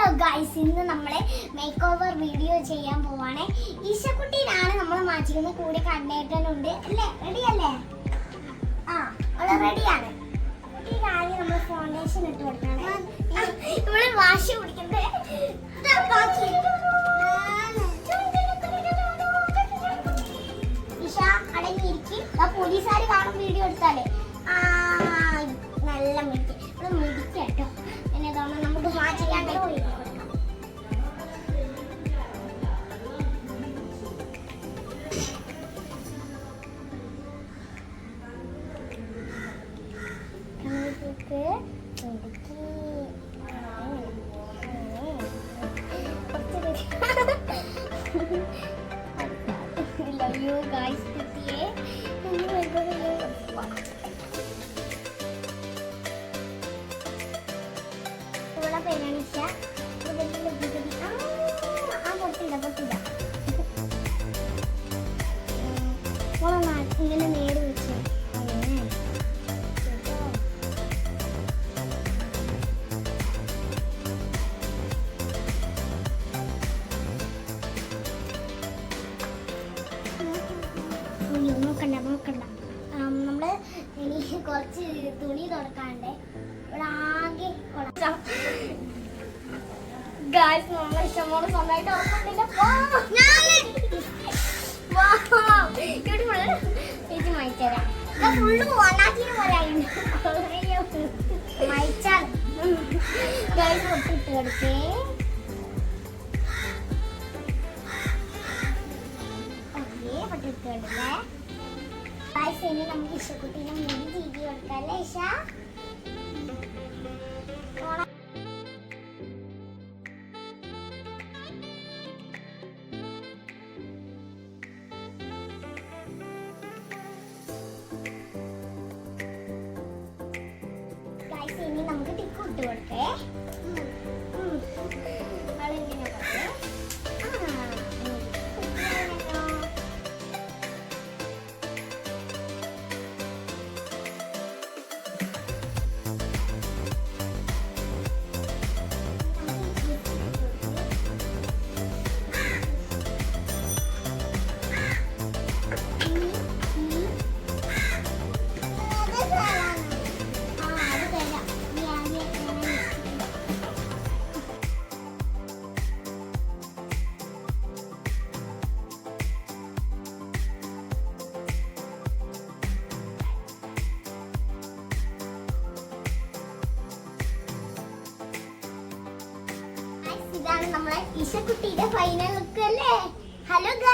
Hello guys ഇന്ന് നമ്മളെ make over video ചെയ്യാൻ പോവാണ്. ഈശക്കുട്ടീനാണ് നമ്മൾ മാറ്റിക്കുന്നത് കൂടെ കണ്ണേട്ടനുണ്ട് അല്ലേ? റെഡി അല്ലേ? ആ അവൾ റെഡിയാണ് ആദ്യം നമ്മൾ ഫൗണ്ടേഷൻ ഇട്ട് കൊടുക്കണം. ഇവൾ വാശി പിടിക്കുന്നത്. ഇഷ അടങ്ങിയിരിക്കും. ആ പോലീസുകാർ കാണും വീഡിയോ എടുത്താലേ. Love you guys, കുട്ടിയെ. ഇനി വരുന്നത് ഇവളെ പേരാണ് ഇഷ. ഇവളുടെ ലഭ്യത- ആ, പൊട്ടില്ല, പൊട്ടില്ല. ഇങ്ങനെ നേരെ ഇനി കുറച്ച് തുണി തുറക്കാണ്ട് ഇവിടെ ആകെ ഗായ്സ് നമ്മളെ ഇഷ്ടംപോലെ സ്വന്തമായിട്ട് ഉറക്കണ്ടില്ല ചേച്ചി മയച്ചരാം ഫുള്ള് ഓണാക്കിന് പോരായിരുന്നു മയച്ചാൽ. ഗായ്സ് പൊട്ടിട്ട് കൊടുക്കേ. ഓക്കെ പൊട്ടിട്ട് കൊടുക്കേ ഗായ്സ് ഇനി നമുക്ക് ഇഷ്ടക്കുട്ടീനെ മുടി ചീറ്റി കൊടുക്കാം അല്ലേ ഇഷ? ഗൈസ് ഇനി നമുക്ക് ടിക്ക് ഇട്ട് കൊടുക്കേ. ഇതാണ് നമ്മളെ ഇഷക്കുട്ടിയുടെ ഫൈനൽ ലുക്ക് അല്ലേ? ഹലോ എന്ന്